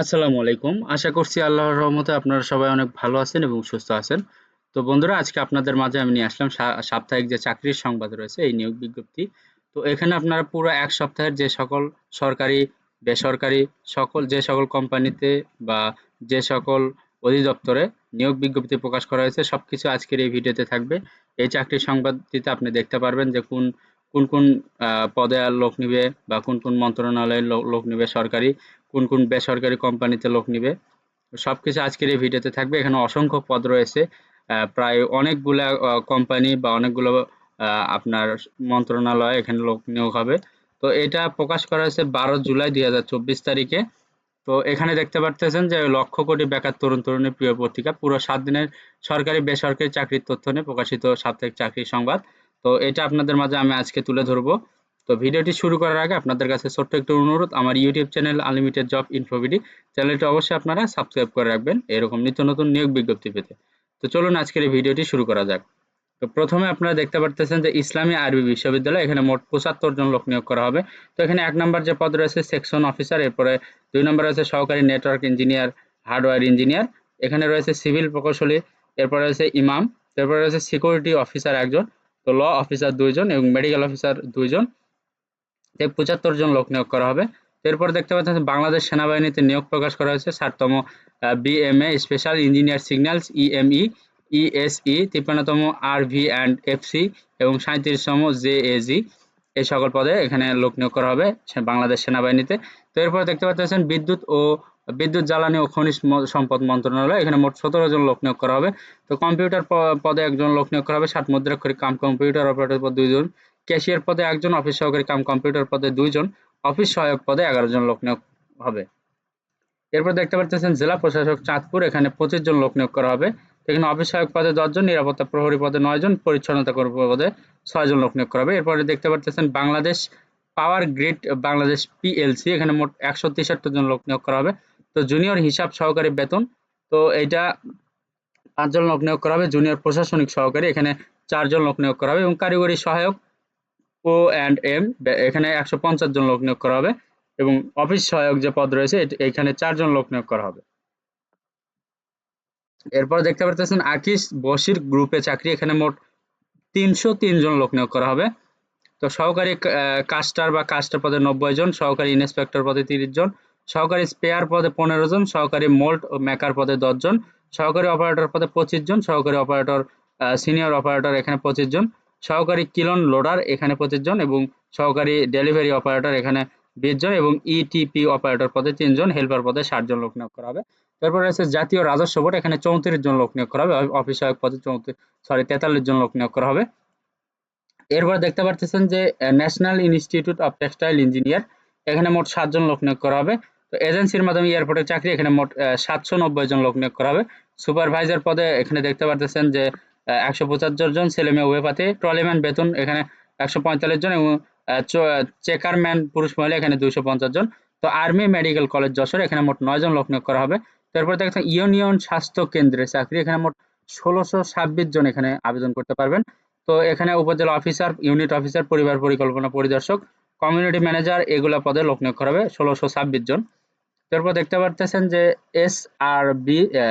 আসসালামু আলাইকুম। আশা করছি আল্লাহর রহমতে আপনারা সবাই অনেক ভালো আছেন এবং সুস্থ আছেন। তো বন্ধুরা আজকে আপনাদের মাঝে আমি নিয়ে আসলাম সাপ্তাহিক যে চাকরির সংবাদ রয়েছে এই নিয়োগ বিজ্ঞপ্তি। তো এখানে আপনারা পুরো এক সপ্তাহের যে সকল সরকারি, বেসরকারি সকল যে সকল কোম্পানিতে বা যে সকল অধিদপ্তরে নিয়োগ বিজ্ঞপ্তি প্রকাশ করা হয়েছে সবকিছু আজকের এই ভিডিওতে থাকবে। এই চাকরির সংবাদটিতে আপনি দেখতে পারবেন যে কোন, কোন, কোন পদে লোক নিবে বা কোন, কোন মন্ত্রণালয়ের লোক নিবে সরকারি, কোন, কোন বেসরকারি কোম্পানিতে লোক নিবে। সবকিছু আজকের এই ভিডিওতে থাকবে। এখানে অসংখ্য পদ রয়েছে। প্রায় অনেকগুলা কোম্পানি বা অনেকগুলো আপনার মন্ত্রণালয় এখানে লোক নিয়োগ হবে। তো এটা প্রকাশ করা হয়েছে ১২ জুলাই ২০২৪ তারিখে। তো এখানে দেখতে পারতেছেন যে লক্ষ কোটি বেকার তরুণ-তরুণীর প্রিয় পত্রিকা পুরো সাত দিনের সরকারি বেসরকারি চাকরির তথ্য নিয়ে প্রকাশিত সাপ্তাহিক চাকরির সংবাদ। তো এটা আপনাদের মাঝে আমি আজকে তুলে ধরব। তো ভিডিওটি শুরু করার আগে আপনাদের কাছে ছোট্ট একটু অনুরোধ আমার YouTube channel unlimited job info BD চ্যানেলটি অবশ্যই আপনারা সাবস্ক্রাইব করে রাখবেন এরকম নিত্য নতুন নিয়োগ বিজ্ঞপ্তি পেতে। তো চলুন আজকের এই ভিডিওটি শুরু করা যাক। তো প্রথমে আপনারা দেখতে পারতেছেন যে ইসলামী আরবি বিশ্ববিদ্যালয় এখানে মোট ৭৫ জন লোক নিয়োগ করা হবে। তো এখানে এক নম্বর যে পদ রয়েছে সেকশন অফিসার এরপরে ২ নম্বরে রয়েছে সহকারী নেটওয়ার্ক ইঞ্জিনিয়ার, হার্ডওয়্যার ইঞ্জিনিয়ার, এখানে রয়েছে সিভিল প্রকৌশলী, এরপরে রয়েছে ইমাম, এরপরে রয়েছে সিকিউরিটি অফিসার একজন তো ল অফিসার দুইজন এবং মেডিকেল অফিসার ২ তে ৭৫ জন লোক নিয়োগ করা হবে। এরপরে দেখতে পাচ্ছেন বাংলাদেশ সেনাবাহিনীতে নিয়োগ প্রকাশ করা হয়েছে ৬০ তম আ BMA special engineer signals EME, ESE, ৫৩ তম আরভি অ্যান্ড এফসি এবং ৩৭ তম জেএজি এই সকল পদে এখানে লোক নিয়োগ করা হবে বাংলাদেশ সেনাবাহিনীতে। তো এরপরে দেখতে পাচ্ছেন বিদ্যুৎ ও বিদ্যুৎ জ্বালানি ও খনিজ সম্পদ মন্ত্রণালয় এখানে মোট ১৭ জন লোক নিয়োগ করা হবে। তো কম্পিউটার পদে একজন লোক নিয়োগ করা হবে, ৬০ মুদ্রাক্ষরিক কাম কম্পিউটার অপারেটর পদে ২ জন, ক্যাশিয়ার পদে একজন, অফিস সহকারী কাম কম্পিউটার পদে ২ জন, অফিস সহায়ক পদে ১১ জন লোক নিয়োগ হবে। এরপর দেখতে পারতেছেন জেলা প্রশাসক চাঁদপুর এখানে ২৫ জন লোক নিয়োগ করা হবে। এখানে অফিস সহায়ক পদে ১০ জন, নিরাপত্তা প্রহরী পদে ৯ জন, পরিচ্ছন্নতা কর্মী পদে ৬ জন লোক নিয়োগ করা হবে। এরপরে দেখতে পারতেছেন Bangladesh power grid Bangladesh PLC এখানে মোট ১৬৩ জন লোক নিয়োগ করা হবে। তো জুনিয়র হিসাব সহকারী বেতন তো এটা ৫ জন লোক নিয়োগ করা হবে। জুনিয়র প্রশাসনিক সহকারী এখানে চারজন লোক নিয়োগ করা হবে এবং কারিগরি সহায়ক ও অ্যান্ড এম এখানে ১৫০ জন লোক নিয়োগ করা হবে এবং অফিস সহায়ক যে পদ রয়েছে এখানে চারজন লোক নিয়োগ করা হবে। এরপর দেখতে পারতেছেন আকিস বশির গ্রুপে চাকরি এখানে মোট তিনশো তিন জন লোক নিয়োগ করা হবে। তো সহকারী কাস্টার বা কাস্টার পদে ৯০ জন, সহকারী ইন্সপেক্টর পদে ৩০ জন, সহকারী স্পেয়ার পদে ১৫ জন, সহকারী মোল্ড ও মেকার পদে ১০ জন, সহকারী অপারেটর পদে ২৫ জন, সহকারী অপারেটর সিনিয়র অপারেটর এখানে ২৫ জন, সহকারী কিলন লোডার এখানে ২৫ জন এবং সহকারী ডেলিভারি অপারেটর এখানে ২০ জন এবং ইটিপি অপারেটর পদে ৩ জন, হেল্পার পদে ৬০ জন লোক নিয়োগ করা হবে। তারপর রয়েছে জাতীয় রাজস্ব বোর্ড এখানে ৩৪ জন লোক নিয়োগ করা হবে। অফিস সহায়ক পদে চৌত্রি সরি ৪৩ জন লোক নিয়োগ করা হবে। এরপর দেখতে পারতেছেন যে national institute of textile engineer এখানে মোট ৭ জন লোক নিয়োগ করা হবে। তো এজেন্সির মাধ্যমে এয়ারপোর্টের চাকরি এখানে মোট সাতশো ৭৯০ জন লোক নিয়োগ করা হবে। সুপারভাইজার পদে এখানে দেখতে পারতেছেন যে আ ১৭৫ জন ছেলেমেয়ে উভয় প্রার্থী, ট্রলিম্যান বেতন এখানে ১৪৫ জন এবং চেকারম্যান পুরুষ মহিলা এখানে ২৫০ জন। তো আর্মি মেডিকেল কলেজ যশোর এখানে মোট নয় জন লোক নিয়োগ করা হবে। তারপর দেখছেন ইউনিয়ন স্বাস্থ্য কেন্দ্রের চাকরি এখানে মোট ১৬২৬ জন এখানে আবেদন করতে পারবেন। তো এখানে উপজেলা অফিসার, ইউনিট অফিসার, পরিবার পরিকল্পনা পরিদর্শক, কমিউনিটি ম্যানেজার এগুলা পদে লোক নিয়োগ করা হবে ১৬২৬ জন। তারপর দেখতে পারতেছেন যে SRB uh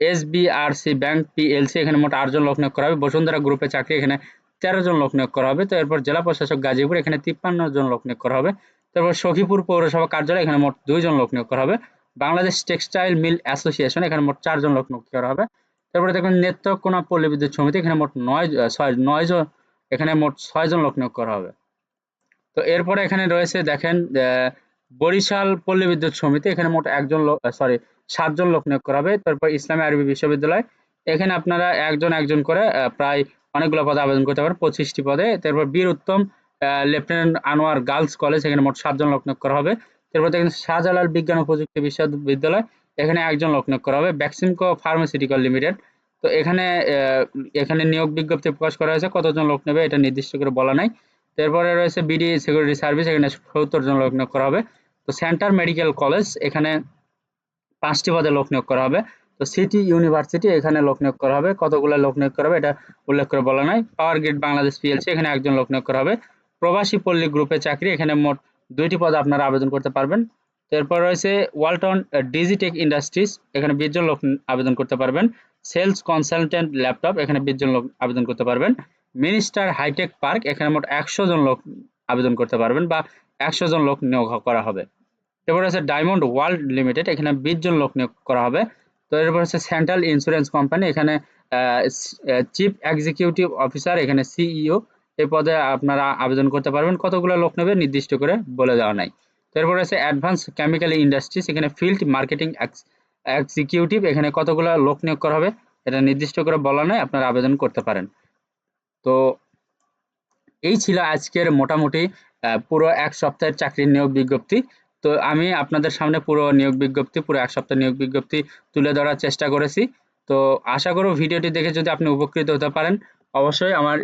SBRC bank PLC এখানে মোট ৮ জন লোক নিয়োগ করা হবে। বসুন্ধরা গ্রুপে চাকরি এখানে ১৩ জন লোক নিয়োগ করা হবে। তো এরপর জেলা প্রশাসক গাজীপুর, এখানে ৫৩ জন লোক নিয়োগ করা হবে। তারপর সখীপুর পৌরসভা কার্যালয়, এখানে মোট ২ জন লোক নিয়োগ করা হবে। বাংলাদেশ টেক্সটাইল মিল অ্যাসোসিয়েশন, এখানে মোট ৪ জন লোক নিয়োগ করা হবে। তারপরে দেখবেন নেত্রকোনা পল্লী বিদ্যুৎ সমিতি, এখানে মোট ৯ সরি ৯ জন এখানে মোট ৬ জন লোক নিয়োগ করা হবে। তো এরপরে এখানে রয়েছে, দেখেন বরিশাল পল্লী বিদ্যুৎ সমিতি, এখানে মোট একজন লোক সরি ৭ জন লোক নিয়োগ করা হবে। তারপর ইসলামী আরবি বিশ্ববিদ্যালয় এখানে আপনারা একজন, একজন করে প্রায় অনেকগুলো পদে আবেদন করতে পারেন পঁচিশটি পদে। তারপর Bir Uttam lieutenant Anwar girls college এখানে মোট সাতজন লোক নিয়োগ করা হবে। তারপর দেখেন শাহজালাল বিজ্ঞান ও প্রযুক্তি বিশ্ববিদ্যালয় এখানে একজন লোক নিয়োগ করা হবে। ভ্যাকসিমকো ফার্মাসিউটিক্যাল লিমিটেড তো এখানে এখানে নিয়োগ বিজ্ঞপ্তি প্রকাশ করা হয়েছে কতজন লোক নেবে এটা নির্দিষ্ট করে বলা নাই। তারপরে রয়েছে বিডি সিকিউরিটি সার্ভিস এখানে ৭০ জন লোক নিয়োগ করা হবে। তো সেন্টার মেডিকেল কলেজ এখানে ৫ টি পদে লোক নিয়োগ করা হবে। তো সিটি ইউনিভার্সিটি এখানে লোক নিয়োগ করা হবে। কতগুলো লোক নিয়োগ করা হবে এটা উল্লেখ করে বলা নাই। পাওয়ার গ্রিড বাংলাদেশ পিএলসি, এখানে একজন লোক নিয়োগ করা হবে। প্রবাসী পল্লী গ্রুপে চাকরি, এখানে মোট ২ টি পদে আপনারা আবেদন করতে পারবেন। এরপর রয়েছে ওয়ালটন ডিজিটেক ইন্ডাস্ট্রিজ, এখানে বিশ জন লোক আবেদন করতে পারবেন সেলস কনসালটেন্ট ল্যাপটপ, এখানে বিশ জন লোক আবেদন করতে পারবেন মিনিস্টার হাইটেক পার্ক, এখানে মোট একশো জন লোক আবেদন করতে পারবেন বা একশো জন লোক নিয়োগ করা হবে এরপর আছে ডায়মন্ড ওয়ার্ল্ড লিমিটেড এখানে বিশ জন লোক নিয়োগ করা হবে। তো এরপর হচ্ছে সেন্ট্রাল ইন্স্যুরেন্স কোম্পানি এখানে চিফ এক্সিকিউটিভ অফিসার এখানে সিইও এই পদে আপনারা আবেদন করতে পারবেন। কতগুলো লোক নেবে নির্দিষ্ট করে বলে দেওয়া নাই। তো এরপর আছে অ্যাডভান্স কেমিক্যাল ইন্ডাস্ট্রিজ এখানে ফিল্ড মার্কেটিং এক্সিকিউটিভ এখানে কতগুলো লোক নিয়োগ করা হবে এটা নির্দিষ্ট করে বলা নাই, আপনারা আবেদন করতে পারেন। তো এই ছিল আজকের মোটামুটি পুরো এক সপ্তাহের চাকরির নিয়োগ বিজ্ঞপ্তি। তো আমি আপনাদের সামনে পুরো নিয়োগ বিজ্ঞপ্তি, পুরো এক সপ্তাহ নিয়োগ বিজ্ঞপ্তি তুলে ধরার চেষ্টা করেছি। তো আশা করব ভিডিওটি দেখে যদি আপনি উপকৃত হতে পারেন, অবশ্যই আমার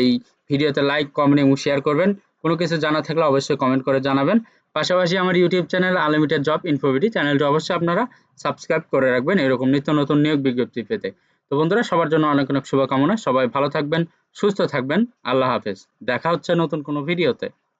এই ভিডিওতে লাইক কমেন্ট এবং শেয়ার করবেন। কোনো কিছু জানা থাকলে অবশ্যই কমেন্ট করে জানাবেন। পাশাপাশি আমার YouTube channel unlimited job info BD চ্যানেলটি অবশ্যই আপনারা সাবস্ক্রাইব করে রাখবেন এরকম নিত্য নতুন নিয়োগ বিজ্ঞপ্তি পেতে। তো বন্ধুরা, সবার জন্য অনেক অনেক শুভকামনা। সবাই ভালো থাকবেন, সুস্থ থাকবেন। আল্লাহ হাফেজ। দেখা হচ্ছে নতুন কোনো ভিডিওতে